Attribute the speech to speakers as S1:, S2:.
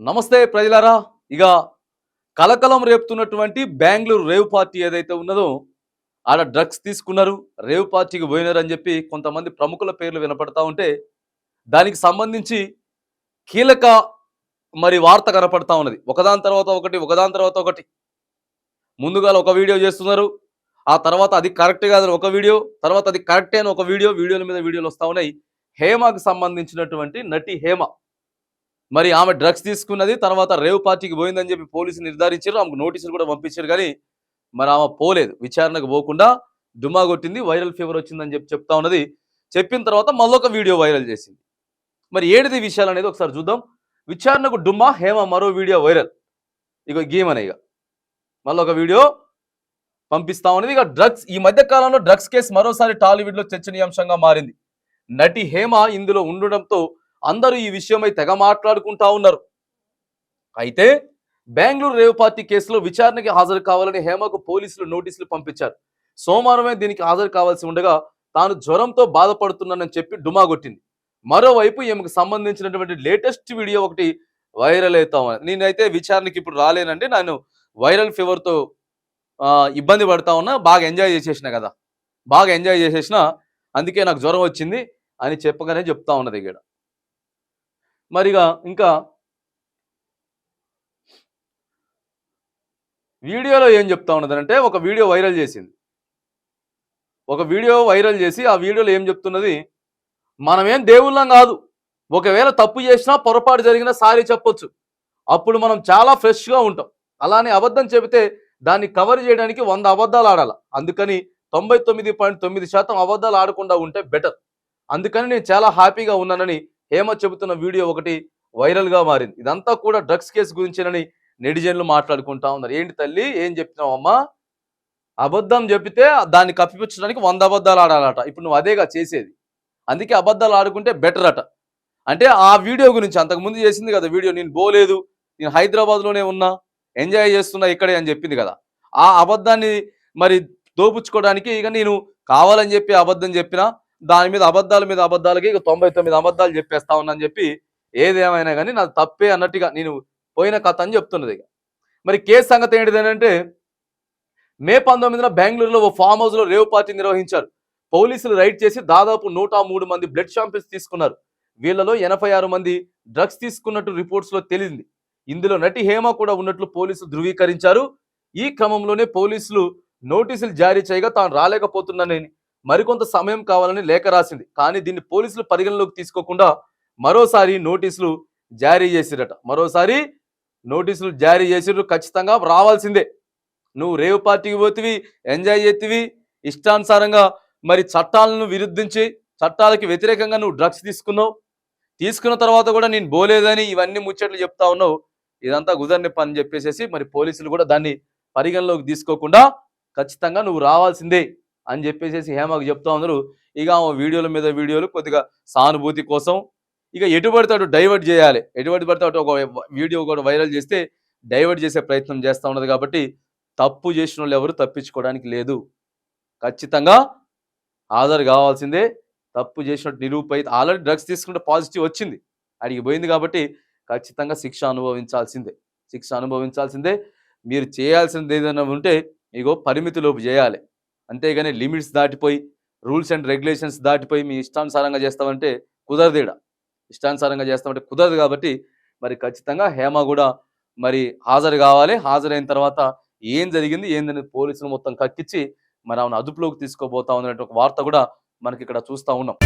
S1: నమస్తే ప్రజలారా. ఇక కలకలం రేపుతున్నటువంటి బెంగళూరు రేవ్ పార్టీ ఏదైతే ఉన్నదో ఆడ డ్రగ్స్ తీసుకున్నారు రేవ్ పార్టీకి పోయినారు అని చెప్పి కొంతమంది ప్రముఖుల పేర్లు వినపడతా ఉంటే దానికి సంబంధించి కీలక మరి వార్త కనపడతా ఉన్నది. ఒకదాని తర్వాత ఒకటి ఒకదాని తర్వాత ఒకటి. ముందుగా ఒక వీడియో చేస్తున్నారు. ఆ తర్వాత అది కరెక్ట్ కాదని ఒక వీడియో తర్వాత అది కరెక్టే అని ఒక వీడియో వీడియోల మీద వీడియోలు వస్తూ ఉన్నాయి. హేమకు సంబంధించినటువంటి నటి హేమ మరి ఆమె డ్రగ్స్ తీసుకున్నది తర్వాత రేవ్ పార్టీకి పోయిందని చెప్పి పోలీసులు నిర్ధారించారు ఆమెకు నోటీసులు కూడా పంపించారు కానీ మరి ఆమె పోలేదు విచారణకు పోకుండా డుమా కొట్టింది వైరల్ ఫీవర్ వచ్చిందని చెప్పి చెప్తా ఉన్నది. చెప్పిన తర్వాత మళ్ళొక వీడియో వైరల్ చేసింది. మరి ఏడిది విషయాలు అనేది ఒకసారి చూద్దాం. విచారణకు డుమ్మా హేమ మరో వీడియో వైరల్ ఇక అనే ఇక మళ్ళొక వీడియో పంపిస్తా ఉన్నది. ఇక డ్రగ్స్ ఈ మధ్య కాలంలో డ్రగ్స్ కేసు మరోసారి టాలీవుడ్లో చర్చనీయాంశంగా మారింది. నటి హేమ ఇందులో ఉండడంతో అందరూ ఈ విషయమై తెగ మాట్లాడుకుంటా ఉన్నారు. అయితే బెంగళూరు రేవ్ పార్టీ కేసులో విచారణకి హాజరు కావాలని హేమకు పోలీసులు నోటీసులు పంపించారు. సోమవారమే దీనికి హాజరు కావాల్సి ఉండగా తాను జ్వరంతో బాధపడుతున్నానని చెప్పి డుమా కొట్టింది. మరోవైపు ఈమెకు సంబంధించినటువంటి లేటెస్ట్ వీడియో ఒకటి వైరల్ అవుతామని నేనైతే విచారణకి ఇప్పుడు రాలేనండి. నేను వైరల్ ఫీవర్తో ఇబ్బంది పడతా ఉన్నా బాగా ఎంజాయ్ చేసేసిన కదా. బాగా ఎంజాయ్ చేసేసిన అందుకే నాకు జ్వరం వచ్చింది అని చెప్పగానే చెప్తా ఉన్నది ఇక్కడ మరిగా ఇంకా వీడియోలో ఏం చెప్తా ఉన్నదంటే ఒక వీడియో వైరల్ చేసింది. ఒక వీడియో వైరల్ చేసి ఆ వీడియోలో ఏం చెప్తున్నది? మనమేం దేవుళ్ళం కాదు. ఒకవేళ తప్పు చేసినా పొరపాటు జరిగినా సారీ చెప్పొచ్చు. అప్పుడు మనం చాలా ఫ్రెష్గా ఉంటాం. అలానే అబద్ధం చెబితే దాన్ని కవర్ చేయడానికి వంద అబద్ధాలు ఆడాలి. అందుకని తొంభై తొమ్మిది పాయింట్ తొమ్మిది శాతం అబద్ధాలు ఆడకుండా ఉంటే బెటర్. అందుకని నేను చాలా హ్యాపీగా ఉన్నానని హేమ చెబుతున్న వీడియో ఒకటి వైరల్గా మారింది. ఇదంతా కూడా డ్రగ్స్ కేసు గురించేనని నెటిజన్లు మాట్లాడుకుంటా ఉన్నారు. ఏంటి తల్లి? ఏం చెప్తున్నావమ్మా? అబద్ధం చెప్పితే దాన్ని కప్పిపుచ్చడానికి వంద అబద్ధాలు ఆడాలట. ఇప్పుడు నువ్వు అదేగా చేసేది. అందుకే అబద్ధాలు ఆడుకుంటే బెటర్ అట. అంటే ఆ వీడియో గురించి అంతకుముందు చేసింది కదా వీడియో నేను పోలేదు నేను హైదరాబాద్లోనే ఉన్నా ఎంజాయ్ చేస్తున్నా ఇక్కడే అని చెప్పింది కదా. ఆ అబద్ధాన్ని మరి దోపుచ్చుకోవడానికి ఇక నేను కావాలని చెప్పి అబద్ధం చెప్పినా దాని మీద అబద్ధాల మీద అబద్ధాలకి ఇక తొంభై తొమ్మిది అబద్ధాలు చెప్పేస్తా ఉన్నా అని చెప్పి ఏదేమైనా కానీ నాది తప్పే అన్నట్టుగా నేను పోయిన కథ అని చెప్తున్నది మరి కేసు సంగతి ఏంటిది అంటే మే పంతొమ్మిదిన బెంగళూరులో ఓ ఫామ్ హౌస్లో రేవ్ పార్టీ నిర్వహించారు. పోలీసులు రైడ్ చేసి దాదాపు నూట మూడు మంది బ్లడ్ షాంపిల్స్ తీసుకున్నారు. వీళ్ళలో ఎనభై ఆరు మంది డ్రగ్స్ తీసుకున్నట్టు రిపోర్ట్స్లో తెలిసింది ఇందులో నటి హేమ కూడా ఉన్నట్లు పోలీసులు ధృవీకరించారు. ఈ క్రమంలోనే పోలీసులు నోటీసులు జారీ చేయగా తాను రాలేకపోతున్నానని మరికొంత సమయం కావాలని లేఖ రాసింది. కానీ దీన్ని పోలీసులు పరిగణలోకి తీసుకోకుండా మరోసారి నోటీసులు జారీ చేసిరట. మరోసారి నోటీసులు జారీ చేసిర్రు. ఖచ్చితంగా రావాల్సిందే. నువ్వు రేవ్ పార్టీకి పోతివి ఎంజాయ్ చేతివి ఇష్టానుసారంగా మరి చట్టాలను విరుద్ధించి చట్టాలకి వ్యతిరేకంగా నువ్వు డ్రగ్స్ తీసుకున్నావు. తీసుకున్న తర్వాత కూడా నేను బోలేదని ఇవన్నీ ముచ్చట్లు చెప్తా ఉన్నావు. ఇదంతా కుదరని పని చెప్పేసేసి మరి పోలీసులు కూడా దాన్ని పరిగణలోకి తీసుకోకుండా ఖచ్చితంగా నువ్వు రావాల్సిందే. అని చెప్పేసి హేమకు చెప్తా ఉన్నారు. ఇక ఆమె వీడియోల మీద వీడియోలు కొద్దిగా సానుభూతి కోసం ఇక ఎటు పడితే అటు డైవర్ట్ చేయాలి. ఎటువంటి పడితే అటు ఒక వీడియో కూడా వైరల్ చేస్తే డైవర్ట్ చేసే ప్రయత్నం చేస్తూ ఉన్నది కాబట్టి తప్పు చేసిన వాళ్ళు ఎవరు తప్పించుకోవడానికి లేదు. ఖచ్చితంగా ఆధార్ కావాల్సిందే. తప్పు చేసినట్టు నిరూపై ఆల్రెడీ డ్రగ్స్ తీసుకుంటే పాజిటివ్ వచ్చింది. అడిగి పోయింది కాబట్టి ఖచ్చితంగా శిక్ష అనుభవించాల్సిందే. శిక్ష అనుభవించాల్సిందే. మీరు చేయాల్సింది ఏదైనా ఉంటే ఇగో పరిమితిలోపు చేయాలి. అంతేగాని లిమిట్స్ దాటిపోయి రూల్స్ అండ్ రెగ్యులేషన్స్ దాటిపోయి మీ ఇష్టానుసారంగా చేస్తామంటే కుదరదు ఈడ. ఇష్టానుసారంగా చేస్తామంటే కుదరదు కాబట్టి మరి ఖచ్చితంగా హేమ కూడా మరి హాజరు కావాలి. హాజరైన తర్వాత ఏం జరిగింది ఏందని పోలీసులు మొత్తం కక్కించి మరి ఆమెను అదుపులోకి తీసుకోబోతా ఉన్నటువంటి ఒక వార్త కూడా మనకి ఇక్కడ చూస్తూ ఉన్నాం.